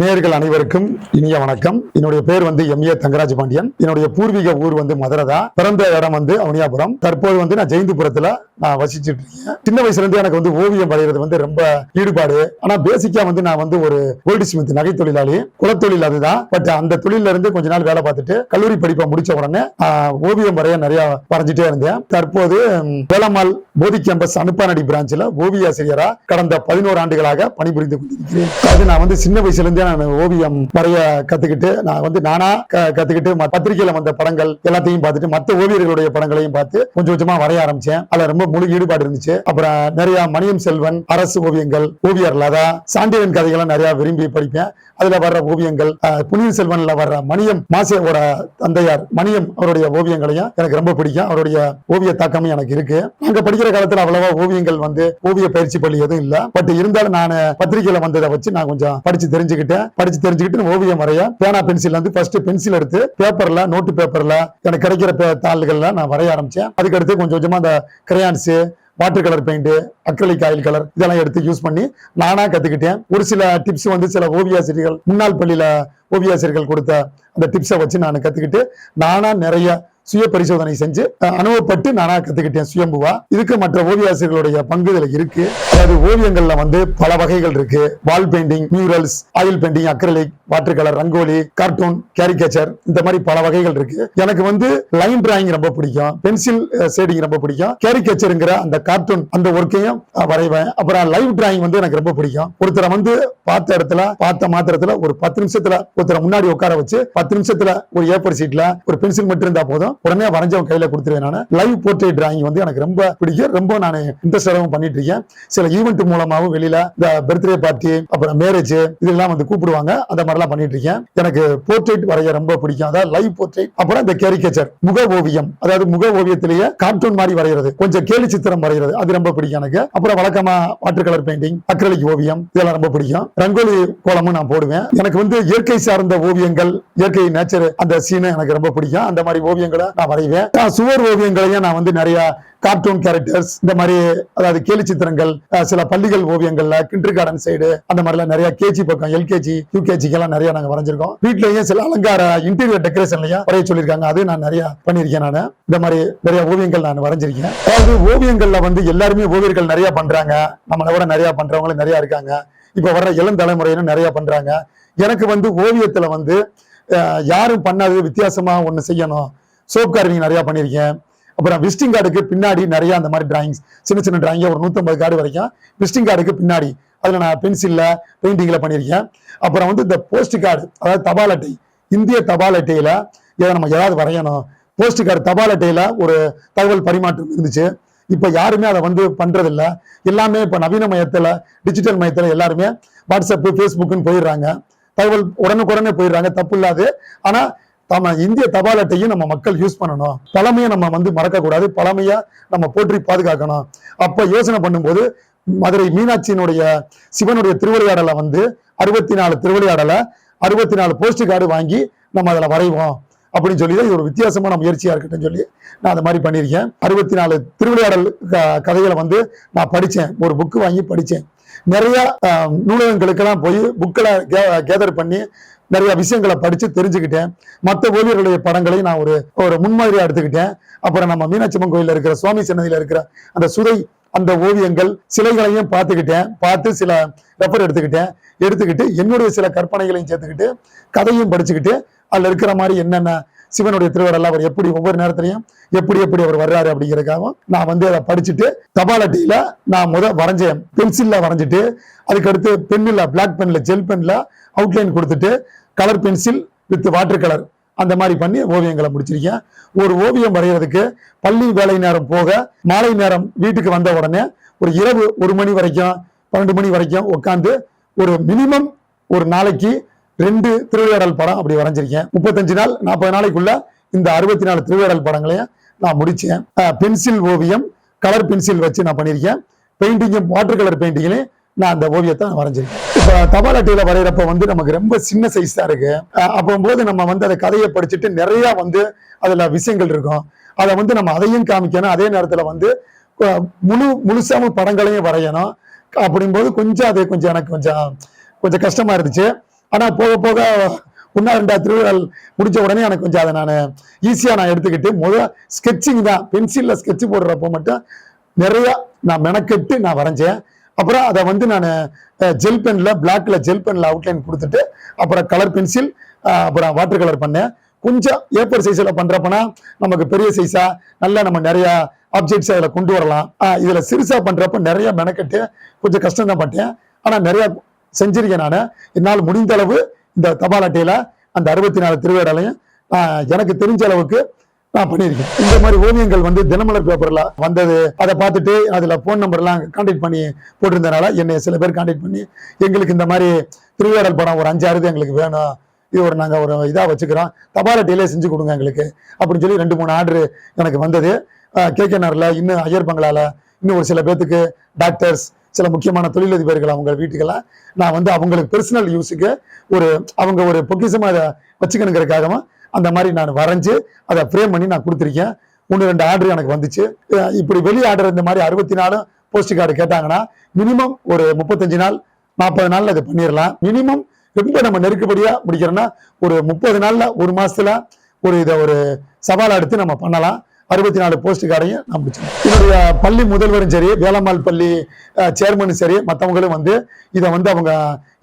நேர்கள் அனைவருக்கும் இனிய வணக்கம். என்னுடைய பேர் வந்து எம் ஏ தங்கராஜ் பாண்டியன். என்னுடைய பூர்வீக ஊர் வந்து மதுரதா. பிறந்த இடம் வந்து அவனியாபுரம். தற்போது வந்து நான் ஜெயந்திபுரத்துல நான் வசிச்சுட்டு இருக்கேன். சின்ன வயசுல இருந்து எனக்கு வந்து ஓவியம் வரைகிறது வந்து ரொம்ப ஈடுபாடு. ஆனா பேசிக்கா வந்து நான் வந்து ஒரு கோல்டு ஸ்மித் நகை தொழிலாளி குலத்தொழில் அதுதான். பட் அந்த தொழில இருந்து கொஞ்ச நாள் வேலை பார்த்துட்டு கல்லூரி படிப்பை முடிச்ச உடனே ஓவியம் வரைய நிறைய வரைஞ்சிட்டே இருந்தேன். தற்போது ம், போதி கேம்பஸ் அனுப்பானடி பிரான்ச்ல ஓவிய ஆசிரியரா கடந்த பதினோரு ஆண்டுகளாக பணிபுரிந்து கொண்டிருக்கிறேன். அது நான் வந்து சின்ன வயசுல இருந்தே நான் ஓவியம் வரைய கத்துக்கிட்டு நான் வந்து நானா க- கத்துக்கிட்டு ம- வந்த படங்கள் எல்லாத்தையும் பார்த்துட்டு மற்ற ஓவியர்களுடைய படங்களையும் பார்த்து கொஞ்சம் கொஞ்சமா வரைய ஆரம்பிச்சேன். அதுல ரொம்ப முழு ஈடுபாடு இருந்துச்சு. அப்புறம் நிறைய மணியம் செல்வன் அரசு ஓவியங்கள் ஓவியர் லதா சாண்டியன் கதைகளை நிறைய விரும்பி படிப்பேன். அதுல வர்ற ஓவியங்கள் புனித செல்வன்ல வர்ற மணியம் மாசியோட தந்தையார் மணியம் அவருடைய ஓவியங்களையும் எனக்கு ரொம்ப பிடிக்கும். அவருடைய ஓவிய தாக்கமும் எனக்கு இருக்கு. நாங்க படிக்கிற காலத்துல அவ்வளவா ஓவியங்கள் வந்து ஓவிய பயிற்சி பள்ளி எதுவும் இல்ல. பட் இருந்தாலும் நான் பத்திரிகையில வந்ததை வச்சு நான் கொஞ்சம் படிச்சு தெரிஞ்சுக்கிட்டேன். படிச்சு தெரிஞ்சுக்கிட்டு நான் ஓவியம் வரைய. பேனா பென்சில் வந்து ஃபர்ஸ்ட் பென்சில் எடுத்து பேப்பர்ல நோட்டு பேப்பர்ல எனக்கு கிடைக்கிற பே- தாள்கள்ல நான் வரைய ஆரம்பிச்சேன். அதுக்கடுத்து கொஞ்சம் கொஞ்சமா அந்த crayons water colour paint acrylic oil colour இதெல்லாம் எடுத்து யூஸ் பண்ணி நானா கத்துக்கிட்டேன். ஒரு சில டிப்ஸ் வந்து சில ஓவியாசிரியர்கள் முன்னாள் பள்ளியில ஓவியாசிரியர்கள் கொடுத்த அந்த டிப்ஸை வச்சு நான் கத்துக்கிட்டு நானா நிறைய சுய பரிசோதனை செஞ்சு அனுபவப்பட்டு நானா கத்துக்கிட்டேன் சுயம்புவா. இதுக்கு மற்ற ஓவியாசிரியர்களுடைய பங்கு இதுல இருக்கு. அதாவது ஓவியங்கள்ல வந்து பல வகைகள் இருக்கு. Wall painting murals oil painting acrylic water colour rangoli cartoon caricature இந்த மாதிரி பல வகைகள் இருக்கு. எனக்கு வந்து லைன் டிராயிங் ரொம்ப பிடிக்கும். பென்சில் ஷேடிங் ரொம்ப பிடிக்கும். கேரிகேச்சருங்கிற அந்த கார்ட்டூன் அந்த ஒர்க்கையும் வரைவேன். அப்புறம் லைவ் டிராயிங் வந்து எனக்கு ரொம்ப பிடிக்கும். ஒருத்தரை வந்து பார்த்த இடத்துல பார்த்த மாத்திரத்துல ஒரு பத்து நிமிஷத்துல ஒருத்தரை முன்னாடி உட்கார வச்சு பத்து நிமிஷத்துல ஒரு ஏப்பர் சீட்ல ஒரு பென்சில் மட்டும் இருந்தா போதும். உடனே வரைஞ்சவன் கையில கொடுத்துருவேன் நான். லைவ் போர்ட்ரேட் டிராயிங் வந்து எனக்கு ரொம்ப பிடிக்கும். ரொம்ப நான் இன்ட்ரெஸ்டாகவும் பண்ணிட்டு இருக்கேன் சில ஈவெண்ட் மூலமாவும் வெளியில இந்த பர்த்டே பார்ட்டி அப்புறம் மேரேஜ் இதெல்லாம் வந்து கூப்பிடுவாங்க. அந்த மாதிரிலாம் பண்ணிட்டு இருக்கேன் எனக்கு போர்ட்ரேட் வரைய ரொம்ப பிடிக்கும். அதாவது லைவ் போர்ட்ரேட் அப்புறம் இந்த கேரிகேச்சர் முக ஓவியம். அதாவது முக ஓவியத்திலேயே கார்ட்டூன் மாதிரி வரைகிறது கொஞ்சம் கேலி சித்திரம் வரைகிறது அது ரொம்ப பிடிக்கும் எனக்கு. அப்புறம் வழக்கமா வாட்டர் கலர் பெயிண்டிங் அக்ரலிக் ஓவியம் இதெல்லாம் ரொம்ப பிடிக்கும். ரங்கோலி கோலமும் நான் போடுவேன். எனக்கு வந்து இயற்கை சார்ந்த ஓவியங்கள் இயற்கை நேச்சர் அந்த சீனை எனக்கு ரொம்ப பிடிக்கும். அந்த மாதிரி ஓவியங்கள் நான் வரைவேன். நான் சுவர் ஓவியங்களையும் நான் வந்து நிறைய கார்ட்டூன் கேரக்டர்ஸ் இந்த மாதிரி அதாவது கேலி சித்திரங்கள் சில பள்ளிகள் ஓவியங்கள்ல கிண்டர் கார்டன் சைடு அந்த மாதிரிலாம் நிறைய கேஜி பக்கம் எல்கேஜி யூகேஜிக்கு எல்லாம் நிறைய நாங்க வரைஞ்சிருக்கோம். வீட்லயும் சில அலங்கார இன்டீரியர் டெக்கரேஷன்லயும் வரைய சொல்லியிருக்காங்க. அது நான் நிறைய பண்ணியிருக்கேன் நான். இந்த மாதிரி நிறைய ஓவியங்கள் நான் வரைஞ்சிருக்கேன். அதாவது ஓவியங்கள்ல வந்து எல்லாருமே ஓவியர்கள் நிறைய பண்றாங்க. நம்மளை விட நிறைய பண்றவங்களும் நிறைய இருக்காங்க. இப்ப வர்ற இளம் தலைமுறையிலும் நிறைய பண்றாங்க. எனக்கு வந்து ஓவியத்துல வந்து யாரும் பண்ணாதது வித்தியாசமா ஒண்ணு செய்யணும். சோப் கார்விங் நிறையா பண்ணியிருக்கேன் அப்புறம் விசிட்டிங் கார்டுக்கு பின்னாடி நிறைய அந்த மாதிரி டிராயிங்ஸ் சின்ன சின்ன டிராயிங்க ஒரு நூற்றம்பது கார்டு வரைக்கும் விசிட்டிங் கார்டுக்கு பின்னாடி. அதில் நான் பென்சிலில் பெயிண்டிங்கில் பண்ணியிருக்கேன் அப்புறம் வந்து இந்த போஸ்ட் கார்டு அதாவது தபால் அட்டை இந்திய தபால் அட்டையில் இதை நம்ம ஏதாவது வரையணும். போஸ்ட் கார்டு தபால் அட்டையில் ஒரு தகவல் பரிமாற்றம் இருந்துச்சு. இப்போ யாருமே அதை வந்து பண்ணுறதில்ல எல்லாமே இப்போ நவீன மையத்தில் டிஜிட்டல் மையத்தில் எல்லாருமே வாட்ஸ்அப்பு ஃபேஸ்புக்குன்னு போயிடுறாங்க. தகவல் உடனுக்குடனே போயிடுறாங்க. தப்பு இல்லாது. ஆனால் நம்ம இந்திய தபால் அட்டையும் நம்ம மக்கள் யூஸ் பண்ணணும். பழமையை நம்ம வந்து மறக்கக்கூடாது. பழமையை நம்ம போற்றி பாதுகாக்கணும். அப்ப யோசனை பண்ணும்போது மதுரை மீனாட்சியினுடைய சிவனுடைய திருவிளையாடலை வந்து அறுபத்தி நாலு திருவிளையாடலை அறுபத்தி நாலு போஸ்ட் கார்டு வாங்கி நம்ம அதில் வரைவோம். அப்படின்னு சொல்லி இது ஒரு வித்தியாசமான முயற்சியாக இருக்கட்டும் சொல்லி நான் அந்த மாதிரி பண்ணியிருக்கேன். அறுபத்தி நாலு திருவிளையாடல் க- கதைகளை வந்து நான் படித்தேன். ஒரு புக்கு வாங்கி படித்தேன். நிறைய நூலகங்களுக்கெல்லாம் போய் புக்களை கேதர் பண்ணி நிறைய விஷயங்களை படிச்சு தெரிஞ்சுக்கிட்டேன். மற்ற ஓவியர்களுடைய படங்களையும் நான் ஒரு ஒரு முன்மாதிரியா எடுத்துக்கிட்டேன். அப்புறம் நம்ம மீனாட்சி அம்மன் இருக்கிற சுவாமி சன்னதியில இருக்கிற அந்த சுதை அந்த ஓவியங்கள் சிலைகளையும் பார்த்துக்கிட்டேன். பார்த்து சில ரெஃபர் எடுத்துக்கிட்டேன். எடுத்துக்கிட்டு என்னுடைய சில கற்பனைகளையும் சேர்த்துக்கிட்டு கதையும் படிச்சுக்கிட்டு அதுல இருக்கிற மாதிரி என்னென்ன சிவனுடைய திருவடல அவர் எப்படி ஒவ்வொரு நேரத்திலையும் எப்படி எப்படி அவர் வர்றாரு அப்படிங்கிறதுக்காகவும் நான் வந்து அதை படிச்சுட்டு தபால் அட்டையில நான் முத வரைஞ்சேன். பென்சில்ல வரைஞ்சிட்டு அதுக்கடுத்து பென்னில் பிளாக் பென்ல ஜெல் பென்ல அவுட்லைன் கொடுத்துட்டு colour pencil with water colour அந்த மாதிரி பண்ணி ஓவியங்களை முடிச்சிருக்கேன். ஒரு ஓவியம் வரைகிறதுக்கு பள்ளி வேலை நேரம் போக மாலை நேரம் வீட்டுக்கு வந்த உடனே ஒரு இரவு ஒரு மணி வரைக்கும் பன்னெண்டு மணி வரைக்கும் உட்காந்து ஒரு மினிமம் ஒரு நாளைக்கு ரெண்டு திருவிளையாடல் படம் அப்படி வரைஞ்சிருக்கேன். முப்பத்தஞ்சு நாள் நாற்பது நாளைக்குள்ள இந்த அறுபத்தி நாலு திருவிளையாடல் படங்களையும் நான் முடிச்சேன். பென்சில் ஓவியம் கலர் பென்சில் வச்சு நான் பண்ணியிருக்கேன். பெயிண்டிங்கும் வாட்டர் கலர் பெயிண்டிங்லையும் நான் அந்த ஓவியத்தை நான் வரைஞ்சிருக்கேன். இப்போ தபால் அட்டையில் வரைகிறப்ப வந்து நமக்கு ரொம்ப சின்ன சைஸ் தான் இருக்கு. அப்போது நம்ம வந்து அந்த கதையை படிச்சுட்டு நிறையா வந்து அதில் விஷயங்கள் இருக்கும். அதை வந்து நம்ம அதையும் காமிக்கணும். அதே நேரத்தில் வந்து முழு முழுசாம படங்களையும் வரையணும். அப்படிங்கும்போது கொஞ்சம் அது கொஞ்சம் எனக்கு கொஞ்சம் கொஞ்சம் கஷ்டமாக இருந்துச்சு. ஆனால் போக போக ஒன்றா ரெண்டா திருவிழால் முடித்த உடனே எனக்கு கொஞ்சம் அதை நான் ஈஸியாக நான் எடுத்துக்கிட்டு முதல் ஸ்கெட்சிங் தான். பென்சிலில் ஸ்கெட்ச் போடுறப்போ மட்டும் நிறையா நான் மெனக்கெட்டு நான் வரைஞ்சேன். அப்புறம் அதை வந்து நான் ஜெல் பெனில் பிளாக்ல ஜெல் பெனில் அவுட்லைன் கொடுத்துட்டு அப்புறம் கலர் பென்சில் அப்புறம் வாட்டர் கலர் பண்ணேன். கொஞ்சம் ஏப்பர் சைஸில் பண்ணுறப்பன்னா நமக்கு பெரிய சைஸாக நல்லா நம்ம நிறையா ஆப்ஜெக்ட்ஸ் அதில் கொண்டு வரலாம். இதில் சிறுசாக பண்ணுறப்ப நிறையா நிறைய மெனக்கெட்டு கொஞ்சம் கஷ்டம் தான் பட்டேன். ஆனால் நிறையா செஞ்சிருக்கேன் நான். என்னால் முடிந்த அளவு இந்த தபால் அட்டையில் அந்த அறுபத்தி நாலு திருவேடலையும் எனக்கு தெரிஞ்ச அளவுக்கு நான் பண்ணியிருக்கேன். இந்த மாதிரி ஓவியங்கள் வந்து தினமலர் பேப்பரில் வந்தது. அதை பார்த்துட்டு அதில் ஃபோன் நம்பர்லாம் கான்டாக்ட் பண்ணி போட்டிருந்தனால என்னை சில பேர் கான்டாக்ட் பண்ணி எங்களுக்கு இந்த மாதிரி திருவேடல் படம் ஒரு அஞ்சாறு இது எங்களுக்கு வேணும். இது ஒரு நாங்கள் ஒரு இதாக வச்சுக்கிறோம். தபால் அட்டையிலே செஞ்சு கொடுங்க எங்களுக்கு. அப்படின்னு சொல்லி ரெண்டு மூணு ஆர்டர் எனக்கு வந்தது. கேகேஆர்ல இன்னும் ஐயர் பங்களால இன்னும் ஒரு சில பேர்த்துக்கு டாக்டர்ஸ் சில முக்கியமான தொழிலதிபர்கள் அவங்க வீட்டுக்கெல்லாம். நான் வந்து அவங்களுக்கு பெர்சனல் யூஸுக்கு ஒரு அவங்க ஒரு பொக்கிசமாக அதை வச்சுக்கணுங்கிறதுக்காகவும் அந்த மாதிரி நான் வரைஞ்சு அதை ஃப்ரேம் பண்ணி நான் கொடுத்துருக்கேன். ஒன்று ரெண்டு ஆர்டர் எனக்கு வந்துச்சு. இப்படி வெளி ஆர்டர் இந்த மாதிரி அறுபத்தி நாலு போஸ்ட் கார்டு கேட்டாங்கன்னா மினிமம் ஒரு முப்பத்தஞ்சு நாள் நாற்பது நாளில் அதை பண்ணிடலாம் மினிமம் ரொம்ப நம்ம நெருக்கப்படியாக முடிக்கிறோன்னா ஒரு முப்பது நாளில் ஒரு மாதத்தில் ஒரு இதை ஒரு சவால் எடுத்து நம்ம பண்ணலாம். அறுபத்தி நாலு போஸ்ட் கார்டையும் நான் முடிச்சேன் என்னுடைய பள்ளி முதல்வரும் சரி வேலம்மாள் பள்ளி சேர்மனும் சரி மற்றவங்களும் வந்து இதை வந்து அவங்க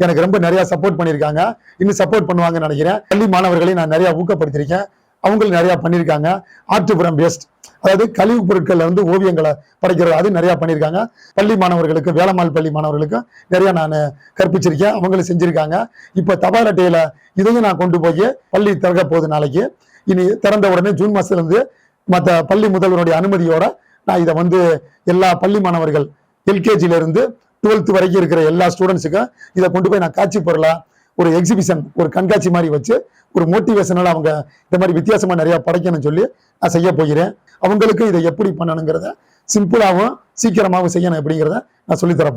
எனக்கு ரொம்ப நிறைய சப்போர்ட் பண்ணியிருக்காங்க. இன்னும் சப்போர்ட் பண்ணுவாங்கன்னு நினைக்கிறேன். பள்ளி மாணவர்களையும் நான் நிறைய ஊக்கப்படுத்தியிருக்கேன். அவங்களும் நிறைய பண்ணியிருக்காங்க. ஆற்றுப்புறம் பேஸ்ட் அதாவது கழிவுப் பொருட்களில் வந்து ஓவியங்களை படைக்கிறது அது நிறையா பண்ணியிருக்காங்க. பள்ளி மாணவர்களுக்கு வேலம்மாள் பள்ளி மாணவர்களுக்கும் நிறையா நான் கற்பிச்சிருக்கேன். அவங்களும் செஞ்சுருக்காங்க. இப்போ தபால் அட்டையில் இதையும் நான் கொண்டு போய் பள்ளி திறக்க போகுது நாளைக்கு. இனி திறந்த உடனே ஜூன் மாதத்துலேருந்து மற்ற பள்ளி முதல்வருடைய அனுமதியோட நான் இதை வந்து எல்லா பள்ளி மாணவர்கள் எல்கேஜியிலிருந்து டுவெல்த் வரைக்கும் இருக்கிற எல்லா ஸ்டூடெண்ட்ஸுக்கும் இதை கொண்டு போய் நான் காட்சி பொருளாக ஒரு எக்ஸிபிஷன் ஒரு கண்காட்சி மாதிரி வச்சு ஒரு மோட்டிவேஷனால் அவங்க இந்த மாதிரி வித்தியாசமாக நிறையா படைக்கணும்னு சொல்லி நான் செய்ய போகிறேன். அவங்களுக்கு இதை எப்படி பண்ணணுங்கிறத சிம்பிளாகவும் சீக்கிரமாகவும் செய்யணும் அப்படிங்கிறத நான் சொல்லித்தரேன்